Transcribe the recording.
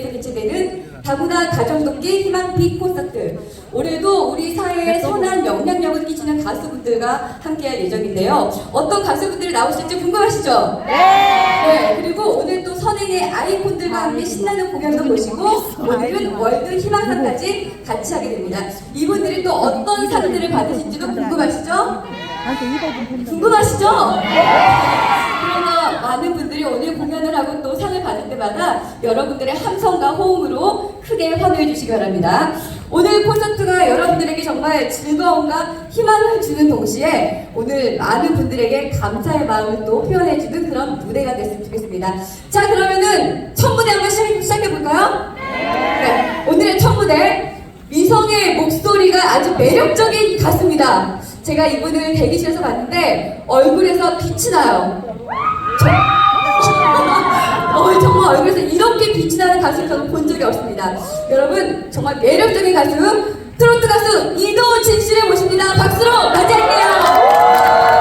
무대에서 개최되는 다문화 가정돕기 희망비 콘서트. 올해도 우리 사회에 선한 영향력을 끼치는 가수분들과 함께할 예정인데요. 어떤 가수분들이 나오실지 궁금하시죠? 네. 그리고 오늘 또 선행의 아이콘들과 함께 신나는 공연도 보시고 오늘은 월드 희망상까지 같이 하게 됩니다. 이분들이 또 어떤 상들을 받으신지도 궁금하시죠? 궁금하시죠? 그러나 많은 분들이 오늘 공연을 하고 또 상을 받을 때마다 여러분들의 함성과 호응으로 크게 환호해 주시기 바랍니다. 오늘 콘서트가 여러분들에게 정말 즐거움과 희망을 주는 동시에 오늘 많은 분들에게 감사의 마음을 또 표현해 주는 그런 무대가 됐으면 좋겠습니다. 자, 그러면은 첫 무대 한번 시작해, 볼까요? 네. 오늘의 첫 무대 미성의 목소리가 아주 매력적인 가수입니다. 제가 이분을 대기실에서 봤는데 얼굴에서 빛이 나요. 어, 정말 얼굴에서 이렇게 빛이 나는 가수를 저는 본 적이 없습니다. 여러분 정말 매력적인 가수 트로트 가수 이도진 씨를 모십니다. 박수로 맞이할게요.